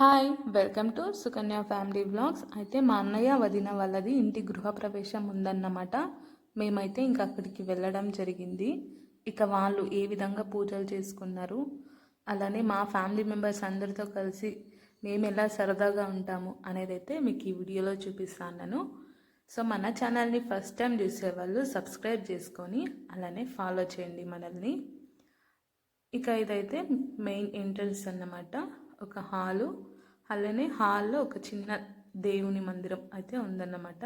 Hi welcome to Sukanya family vlogs. అయితే మా అన్నయ్య వదిన వాళ్ళది ఇంటి గృహప్రవేశం ఉందన్నమాట. మేమైతే ఇంక అక్కడికి వెళ్ళడం జరిగింది. ఇక వాళ్ళు ఏ విధంగా పూజలు చేసుకున్నారు అలానే మా ఫ్యామిలీ మెంబర్స్ అందరితో కలిసి మేము ఎలా సరదాగా ఉంటాము అనేది అయితే మీకు ఈ వీడియోలో చూపిస్తాను సో మన ఛానల్ని ఫస్ట్ టైం చూసేవాళ్ళు సబ్స్క్రైబ్ చేసుకొని అలానే ఫాలో చేయండి మనల్ని. ఇక ఇదైతే మెయిన్ ఎంట్రన్స్ అన్నమాట. ఒక హాలు. అలానే హాల్లో ఒక చిన్న దేవుని మందిరం అయితే ఉందన్నమాట.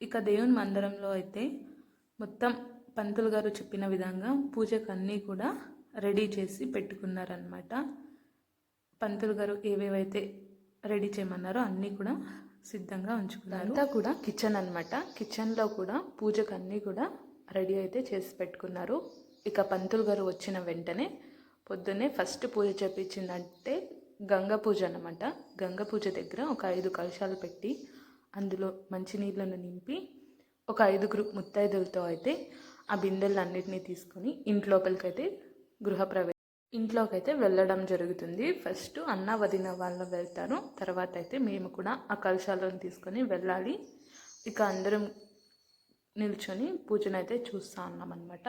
ఇక దేవుని మందిరంలో అయితే మొత్తం పంతులు గారు చెప్పిన విధంగా పూజకు అన్నీ కూడా రెడీ చేసి పెట్టుకున్నారనమాట పంతులు గారు ఏవేవైతే రెడీ చేయమన్నారో అన్నీ కూడా సిద్ధంగా ఉంచుకున్నారు. అంతా కూడా కిచెన్ అనమాట కిచెన్లో కూడా పూజకు అన్నీ కూడా రెడీ అయితే చేసి పెట్టుకున్నారు. ఇక పంతులు గారు వచ్చిన వెంటనే పొద్దున్నే ఫస్ట్ పూజ చేపించిందంటే గంగ పూజ అనమాట గంగ పూజ దగ్గర ఒక ఐదు కలుషాలు పెట్టి అందులో మంచినీళ్ళను నింపి ఒక ఐదుగురు ముత్తైదులతో అయితే ఆ బిందెలన్నిటినీ తీసుకొని ఇంట్లోపలికైతే గృహప్రవేశం ఇంట్లోకైతే వెళ్ళడం జరుగుతుంది. ఫస్ట్ అన్న వదిన వాళ్ళు వెళ్తారు. తర్వాత అయితే మేము కూడా ఆ కలుషాలను తీసుకొని వెళ్ళాలి. ఇక అందరం నిల్చొని పూజనైతే చూస్తా ఉన్నాం అనమాట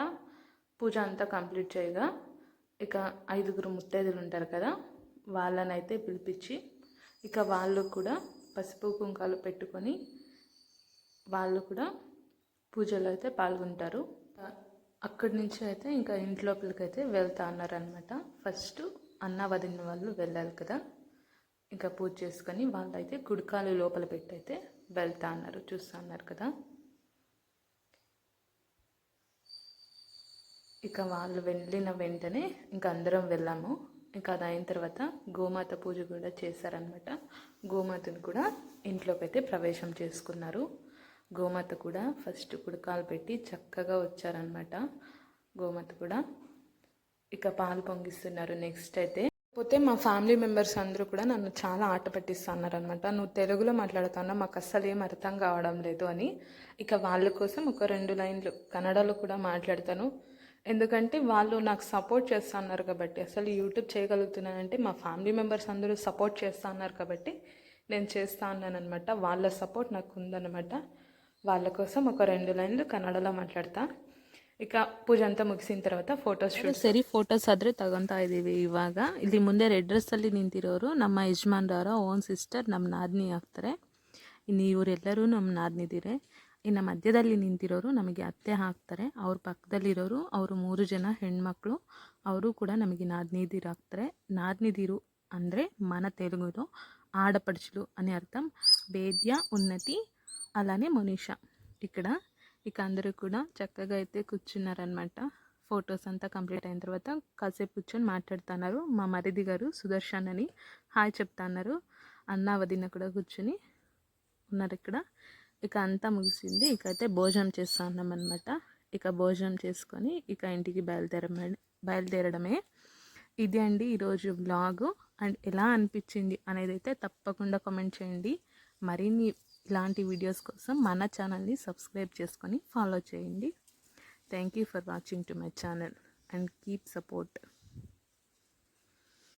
పూజ అంతా కంప్లీట్ చేయగా ఇక ఐదుగురు ముత్తైదులు ఉంటారు కదా వాళ్ళనైతే పిలిపించి ఇక వాళ్ళు కూడా పసుపు కుంకాలు పెట్టుకొని వాళ్ళు కూడా పూజలో అయితే పాల్గొంటారు. అక్కడి నుంచి అయితే ఇంకా ఇంట్లోపలికి అయితే వెళ్తా అన్నారనమాట ఫస్ట్ అన్న వదిన వాళ్ళు వెళ్ళాలి కదా ఇంకా పూజ చేసుకొని వాళ్ళైతే గుడికాలు లోపల పెట్టి అయితే వెళ్తా అన్నారు చూస్తా అన్నారు కదా. ఇక వాళ్ళు వెళ్ళిన వెంటనే ఇంకా అందరం వెళ్ళాము. ఇంకా అది అయిన తర్వాత గోమాత పూజ కూడా చేశారనమాట గోమాతను కూడా ఇంట్లోకి అయితే ప్రవేశం చేసుకున్నారు. గోమాత కూడా ఫస్ట్ కుడకాలు పెట్టి చక్కగా వచ్చారనమాట గోమాత కూడా ఇక పాలు పొంగిస్తున్నారు నెక్స్ట్ అయితే. పోతే మా ఫ్యామిలీ మెంబర్స్ అందరూ కూడా నన్ను చాలా ఆట పట్టిస్తున్నారు అనమాట నువ్వు తెలుగులో మాట్లాడుతున్నా మాకు అస్సలు ఏం అర్థం కావడం లేదు అని. ఇక వాళ్ళ కోసం ఒక రెండు లైన్లు కన్నడలో కూడా మాట్లాడతాను. ఎందుకంటే వాళ్ళు నాకు సపోర్ట్ చేస్తున్నారు కాబట్టి అసలు యూట్యూబ్ చేయగలుగుతున్నానంటే మా ఫ్యామిలీ మెంబర్స్ అందరూ సపోర్ట్ చేస్తా అన్నారు కాబట్టి నేను చేస్తా ఉన్నానమాట వాళ్ళ సపోర్ట్ నాకు ఉందన్నమాట వాళ్ళ కోసం ఒక రెండు లైన్లు కన్నడలో మాట్లాడతా. ಇಕ సరే ఫొటోస్ అదే తగంతా ಫೋಟೋಸ್ ఇవాగ. ఇది ముందే రెడ్ డ్రెస్ ಇವಾಗ నేను తిరోరు నమ్మ యజమాన్ ನಿಂತಿರೋರು ఓన్ సిస్టర్ నమ్మ నాదిని ఆఫ్తరే ఇన్ని ఊరు ఎల్లరూ నమ్మ నాదిని తిరే. ಇನ್ನು ಮಧ್ಯದಲ್ಲಿ ನಿಂತಿರೋರು ನಮಗೆ ಅತ್ತೆ ಹಾಕ್ತಾರೆ ಅವ್ರ ಪಕ್ಕದಲ್ಲಿರೋರು ಅವರು ಮೂರು ಜನ ಹೆಣ್ಮಕ್ಳು ಅವರು ಕೂಡ ನಮಗೆ ನಾದಿನಿದಿರು ಹಾಕ್ತಾರೆ ನಾದಿನಿದಿರು ಅಂದರೆ మన తెలుగులో ఆడపడుచులు అని అర్థం వేద్య ఉన్నతి అలానే మునీష ఇక్కడ ఇక అందరూ కూడా చక్కగా అయితే కూర్చున్నారనమాట ఫొటోస్ అంతా కంప్లీట్ అయిన తర్వాత కాసేపు కూర్చొని మాట్లాడుతున్నారు మా మరిది గారు సుదర్శన్ అని హాయ్ చెప్తున్నారు అన్న వదిన కూడా కూర్చుని ఉన్నారు ఇక్కడ ఇక అంతా ముగిసింది. ఇక అయితే భోజనం చేస్తా ఉన్నాం అనమాట ఇక భోజనం చేసుకొని ఇక ఇంటికి బయలుదేరమే బయలుదేరడమే. ఇది అండి ఈరోజు బ్లాగు. అండ్ ఎలా అనిపించింది అనేది అయితే తప్పకుండా కామెంట్ చేయండి. మరిన్ని ఇలాంటి వీడియోస్ కోసం మన ఛానల్ని సబ్స్క్రైబ్ చేసుకొని ఫాలో చేయండి. Thank you for watching to my channel and keep support.